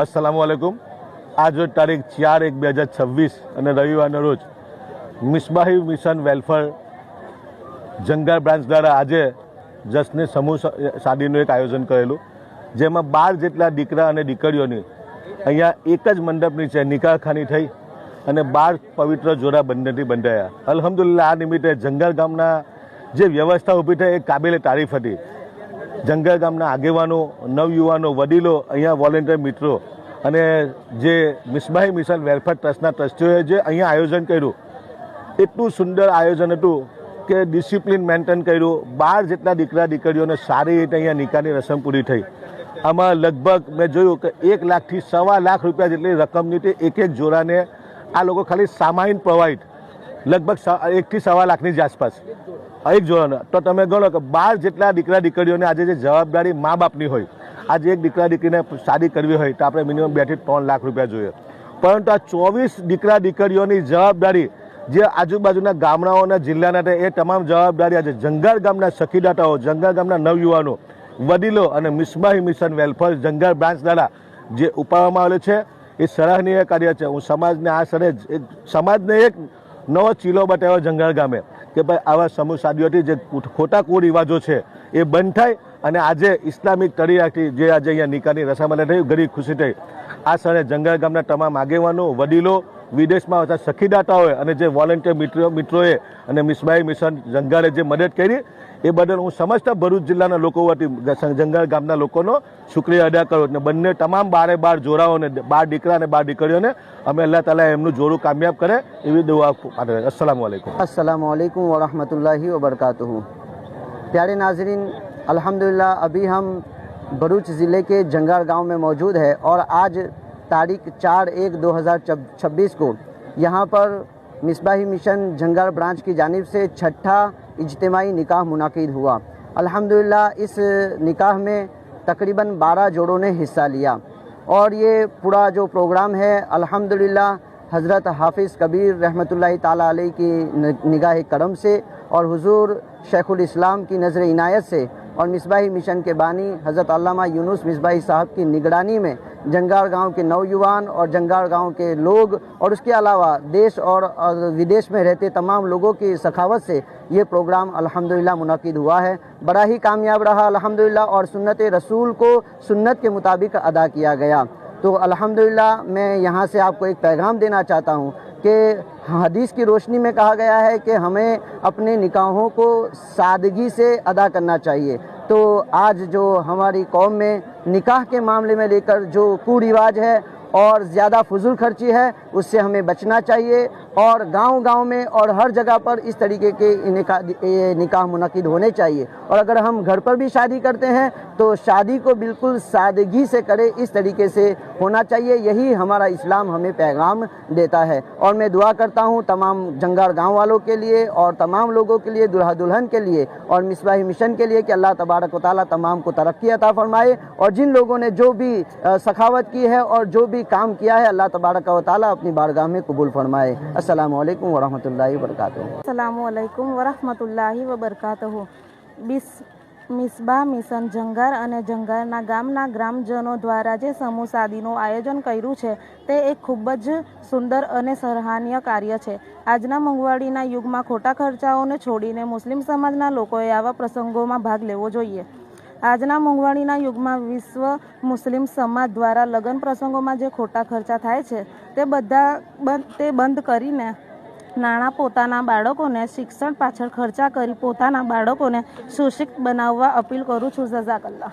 અસલામ વાલેકુમ આજ તારીખ ચાર એક બે હજાર છવ્વીસ અને રવિવારના રોજ Misbahi mission welfare Jangar branch દ્વારા આજે જશ્ને સમૂહ સાદીનું એક આયોજન કરેલું, જેમાં બાર જેટલા દીકરા અને દીકરીઓની અહીંયા એક જ મંડપની છે નિકાળખાની થઈ અને બાર પવિત્ર જોડા બંનેથી બંધાયા. અલ્હમ્દુલિલ્લાહ, આ નિમિત્તે જંગલ ગામના જે વ્યવસ્થા ઊભી થઈ એ કાબિલે તારીફ હતી. જંગલ ગામના આગેવાનો, નવયુવાનો, વડીલો, અહીંયા વોલેન્ટિયર મિત્રો અને જે મિસબાહી મિશન વેલફેર ટ્રસ્ટના ટ્રસ્ટીઓએ જે અહીંયા આયોજન કર્યું, એટલું સુંદર આયોજન હતું કે ડિસિપ્લિન મેન્ટેન કર્યું. બાર જેટલા દીકરા દીકરીઓને સારી રીતે અહીંયા નિકાહની રસમ પૂરી થઈ. આમાં લગભગ મેં જોયું કે એક લાખથી સવા લાખ રૂપિયા જેટલી રકમની તે એક એક જોડાને આ લોકો ખાલી સામાયિક પ્રોવાઈડ લગભગ એકથી સવા લાખની જ આસપાસ. એક જોડાનો તો તમે ગણો કે બાર જેટલા દીકરા દીકરીઓને આજે જે જવાબદારી મા બાપની હોય, આજે એક દીકરા દીકરીને શાદી કરવી હોય, તો આપણે મિનિમમ બેથી ત્રણ લાખ રૂપિયા જોઈએ. પરંતુ આ ચોવીસ દીકરા દીકરીઓની જવાબદારી જે આજુબાજુના ગામડાઓના જિલ્લાના એ તમામ જવાબદારી આજે જંગાર ગામના સખીદાતાઓ, જંગાર ગામના નવયુવાનો, વડીલો અને Misbahi mission welfare, Jangar branch દ્વારા જે ઉપાડવામાં આવેલું છે, એ સરાહનીય કાર્ય છે. હું સમાજને આ સરે સમાજને એક નવો ચીલો બતાવ્યો જંગલ ગામે કે ભાઈ આવા સમૂહ સાદીઓથી જે ખોટા કુરિવાજો છે એ બંધ થાય અને આજે ઇસ્લામિક તળીયાથી જે આજે અહીંયા નિકાહની રસામલે થઈ ઘણી ખુશી થઈ આ સ્થળે જંગલ ગામના તમામ આગેવાનો, વડીલો, વિદેશમાં આવતા સખીદાતાઓએ અને જે વોલેન્ટિયર મિત્રો, મિત્રોએ અને મિસબાઈ મિશન જંગાળે જે મદદ કરી, એ બદલ હું સમસ્ત ભરૂચ જિલ્લાના લોકો વતી જંગલ ગામના લોકોનો શુક્રિયા અદા કર્યો અને બંને તમામ બારે બાર જોરાઓને બાર દીકરા અને બાર દીકરીઓને અમે અલ્લાહ તાલા એમનું જોરું કામયાબ કરે એવી દુઆ પાઠવે અસલામ વાલેકુમ અસલામ વાલેકુમ વરહમતુલ્લાહી વબરકાતુહુ. ત્યારે નાઝરીન, અલહમદુલિલ્લાહ, અભી હમ भरूच ज़िले के जंगार गाँव में मौजूद है और आज तारीख चार एक दो हज़ार छब्बीस को यहाँ पर मिसबाही मिशन जंगार ब्रांच की जानिब से छठा इजतमाही निकाह मुनद हुआ। अल्हम्दुलिल्लाह, इस निकाह में तकरीबन 12 जोड़ों ने हिस्सा लिया। और ये पूरा जो प्रोग्राम है, अल्हम्दुलिल्लाह, हज़रत हाफिज़ कबीर रहमतुल्लाहि ताला अलैह की निगाह करम से और हुजूर शेखुल इस्लाम की नज़र इनायत से और मिसबाही मिशन के बानी हज़रत अल्लामा यूनुस मिसबाही साहब की निगरानी में जंगार गाँव के नौजवान और जंगार गाँव के लोग और उसके अलावा देश और विदेश में रहते तमाम लोगों की सखावत से ये प्रोग्राम अल्हम्दुलिल्लाह मुनक़िद हुआ है। बड़ा ही कामयाब रहा अल्हम्दुलिल्लाह और सुन्नत रसूल को सुन्नत के मुताबिक अदा किया गया। तो अल्हम्दुलिल्लाह मैं यहाँ से आपको एक पैगाम देना चाहता हूँ कि हदीस की रोशनी में कहा गया है कि हमें अपने निकाहों को सादगी से अदा करना चाहिए। तो आज जो हमारी कौम में निकाह के मामले में लेकर जो कुरिवाज है और ज़्यादा फजूल खर्ची है उससे हमें बचना चाहिए। और गांव-गांव में और हर जगह पर इस तरीके के निका, निकाह मुनक़िद होने चाहिए। और अगर हम घर पर भी शादी करते हैं तो शादी को बिल्कुल सादगी से करें इस तरीके से होना चाहिए। यही हमारा इस्लाम हमें पैगाम देता है। और मैं दुआ करता हूँ तमाम जंगार गाँव वालों के लिए और तमाम लोगों के लिए दुल्हा दुल्हन के लिए और मिसबाही मिशन के लिए कि अल्लाह तबारक व ताली तमाम को तरक्की अता फरमाए। और जिन लोगों ने जो भी सखावत की है और जो भी काम किया है अल्लाह तबारक व ताली अपनी बारगाह में कबूल फरमाए अस्सलाम वालेकुम वरहमतुल्लाहि वबरकातुहू અસલામુઅલૈકુમ વરહમતુલ્લાહી વબરકાતહુ બિસ મિસબા મિશન જંગાર અને જંગારના ગામના ગ્રામજનો દ્વારા જે સમૂહ સાદીનું આયોજન કર્યું છે તે એક ખૂબ જ સુંદર અને સરાહનીય કાર્ય છે આજના મોંઘવારીના યુગમાં ખોટા ખર્ચાઓને છોડીને મુસ્લિમ સમાજના લોકોએ આવા પ્રસંગોમાં ભાગ લેવો જોઈએ આજના મોંઘવારીના યુગમાં વિશ્વ મુસ્લિમ સમાજ દ્વારા લગ્ન પ્રસંગોમાં જે ખોટા ખર્ચા થાય છે, તે બધા તે બંધ કરીને નાણાં પોતાના બાળકોને, શિક્ષણ પાછળ ખર્ચા કરી પોતાના બાળકોને સુશિક્ષિત બનાવવા અપીલ કરું છું. જઝાકલ્લા